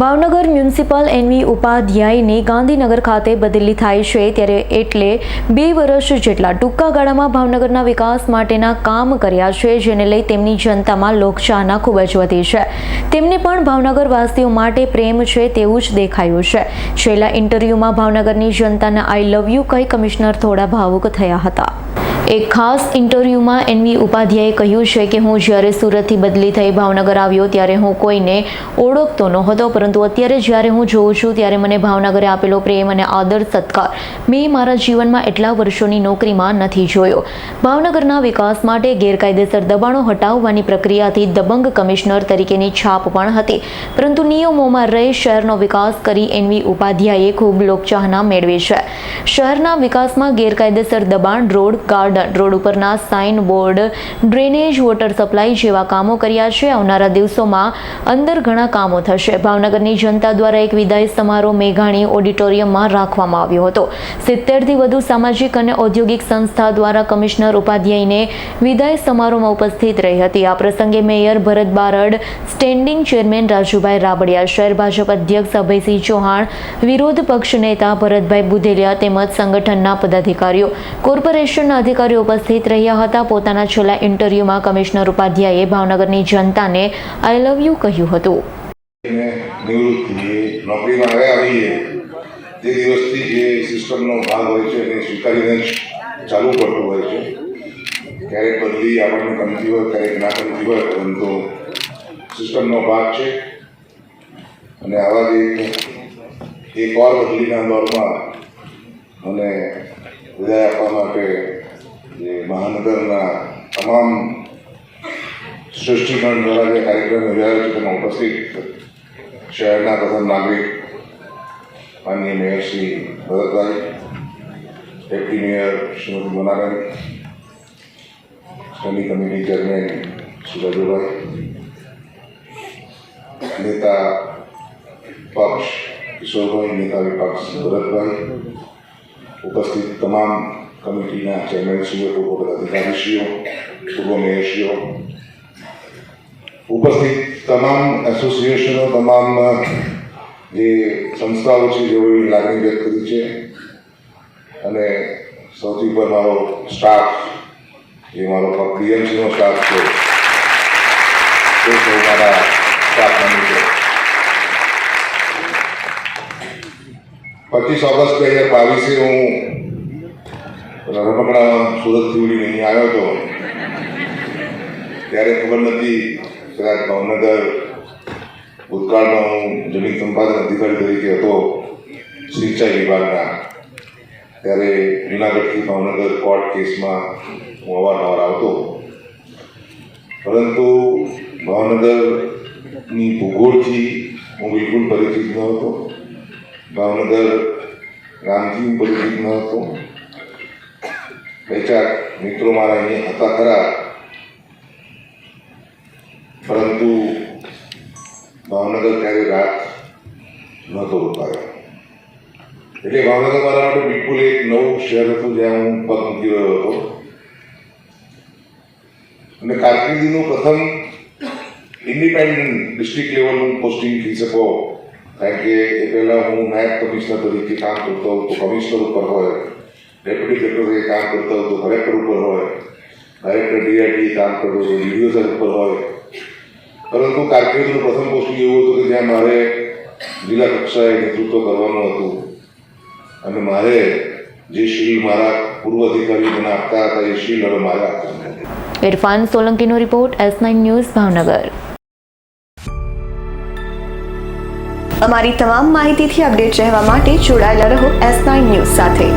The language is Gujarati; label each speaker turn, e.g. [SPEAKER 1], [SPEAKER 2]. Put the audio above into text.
[SPEAKER 1] ભાવનગર મ્યુનિસિપલ એનવી ઉપાધ્યાયની ગાંધીનગર ખાતે બદલી થાય છે ત્યારે એટલે બે વર્ષ જેટલા ટૂંકા ગાળામાં ભાવનગરના વિકાસ માટેના કામ કર્યા છે, જેને લઈ તેમની જનતામાં લોકચાહના ખૂબ જ વધી છે. તેમને પણ ભાવનગર વાસીઓ માટે પ્રેમ છે તેવું જ દેખાયું છે. છેલ્લા ઇન્ટરવ્યૂમાં ભાવનગરની જનતાને આઈ લવ યુ કહી કમિશનર થોડા ભાવુક થયા હતા. એક ખાસ ઇન્ટરવ્યૂમાં એનવી ઉપાધ્યાયે કહ્યું છે કે હું જ્યારે સુરતથી બદલી થઈ ભાવનગર આવ્યો ત્યારે હું કોઈને ઓળખતો નહોતો, પરંતુ અત્યારે જ્યારે હું જોઉં છું ત્યારે મને ભાવનગરે આપેલો પ્રેમ અને આદર, સત્કાર મેં મારા જીવનમાં એટલા વર્ષોની નોકરીમાં નથી જોયો. ભાવનગરના વિકાસ માટે ગેરકાયદેસર દબાણો હટાવવાની પ્રક્રિયાથી દબંગ કમિશનર તરીકેની છાપ પણ હતી. પરંતુ નિયમોમાં રહી શહેરનો વિકાસ કરી એનવી ઉપાધ્યાયે ખૂબ લોકચાહના મેળવી છે. શહેરના વિકાસમાં ગેરકાયદેસર દબાણ, રોડ ગાર્ડન રોડ ઉપરના sign board, drainage water supply જેવા કામો કર્યા છે. આવનારા દિવસોમાં અંદર ઘણા કામો થશે. ભાવનગરની જનતા દ્વારા એક વિદાય સમારોહ મેઘાણી ઓડિટોરિયમમાં રાખવામાં આવ્યો હતો. સિત્તેરથી વધુ સામાજિક અને ઔદ્યોગિક સંસ્થા દ્વારા કમિશનર ઉપાધ્યાયને વિદાય સમારોહમાં ઉપસ્થિત રહી હતી. આ પ્રસંગે mayor Bharat Barad, standing chairman Rajubhai Rabadiya, શહેર ભાજપ અધ્યક્ષ અભયસિંહ ચૌહાણ, વિરોધ પક્ષ નેતા ભરતભાઈ બુધેલિયા તેમજ સંગઠનના પદાધિકારીઓ, કોર્પોરેશનના અધિકારીઓ ઉપસ્થિત રહ્યા હતા. પોતાના છેલ્લા ઇન્ટરવ્યુમાં કમિશનર ઉપાધ્યાયે ભાવનગરની જનતાને આઈ લવ યુ કહ્યું હતું.
[SPEAKER 2] તે દિવસથી જે સિસ્ટમનો ભાગ હોય છે એને સ્વીકારીને ચાલુ કરતું હોય છે. ક્યારેક બદલી આપણને ગમતી હોય, ક્યારેક ના ગમતી હોય, પરંતુ સિસ્ટમનો ભાગ છે. અને આવા જે એક ઓર બદલીના દોરમાં મને વિદાય આપવા માટે જે મહાનગરના તમામ સૃષ્ટિગણ દ્વારા જે કાર્યક્રમ યોજાયો છે, તેમાં ઉપસ્થિત શહેરના પ્રથમ નાગરિક માનનીય mayor Shri Bharatbhai deputy mayor Shrimati Monaben standing committee chairman Shri Rajubhai, નેતા પક્ષ કિશોરભાઈ, નેતા વિપક્ષ ભરતભાઈ, ઉપસ્થિત તમામ કમિટીના ચેરમેનશ્રીઓ પૂર્વ પદાધિકારીશ્રીઓ પૂર્વ મેયરશ્રીઓ ઉપસ્થિત તમામ એસોસિએશનો તમામ જે સંસ્થાઓ છે જેઓએ લાગણી વ્યક્ત કરી છે અને સૌથી ઉપર મારો સ્ટાફ જે મારો ડીએમસીનો સ્ટાફ છે તે સૌ મારા સ્ટાફના છે પચીસ ઓગસ્ટ બે હજાર બાવીસે હું રમકડા સુરતથી ઉડીને અહીં આવ્યો હતો ત્યારે ખબર નથી કદાચ ભાવનગર ભૂતકાળમાં હું જમીન સંપાદન અધિકારી તરીકે હતો, સિંચાઈ વિભાગના. ત્યારે જુનાગઢથી ભાવનગર કોર્ટ કેસમાં હું અવારનવાર આવતો. પરંતુ ભાવનગરની ભૂગોળથી હું બિલકુલ પરિચિત ન હતો. ભાવનગર ગામથી હું પરિચિત ન હતો. બે ચાર મિત્રો મારા અહીંયા હતા ખરા. પરંતુ ભાવનગર ત્યારે રાત નહોતો રોકાયો. એટલે ભાવનગર મારા માટે બિલકુલ એક નવું શહેર હતું જ્યાં હું પગ મૂકી રહ્યો હતો. અને કારકિર્દીનું પ્રથમ ઇન્ડિપેન્ડન્ટ ડિસ્ટ્રિક્ટ લેવલનું પોસ્ટિંગ થઈ શકો. કારણ કે એ પહેલાં હું નાયબ કમિશનર તરીકે કામ કરતો હતો, કમિશનર ઉપર હોય. ડેપ્યુટી સેક્રેટરી કામ કરતો હતો કલેક્ટર ઉપર હોય ડાયરેક્ટર ડીઆઈટી કામ કરતો હતો ડીડીઓ સાહેબ ઉપર હોય પરંતુ કારકિર્દીનું પ્રથમ પોસ્ટિંગ એવું હતું કે જ્યાં મારે જિલ્લા કક્ષાએ નેતૃત્વ કરવાનું હતું અને મારે જે શીલ મારા પૂર્વ અધિકારીઓ મને આપતા હતા એ શીલ હવે મારે આપવાનું
[SPEAKER 1] Irfan સોલંકીનો report S nine news Bhavnagar
[SPEAKER 3] અમારી તમામ માહિતીથી અપડેટ રહેવા માટે જોડાયેલા રહો એસ નાઇન ન્યૂઝ સાથે.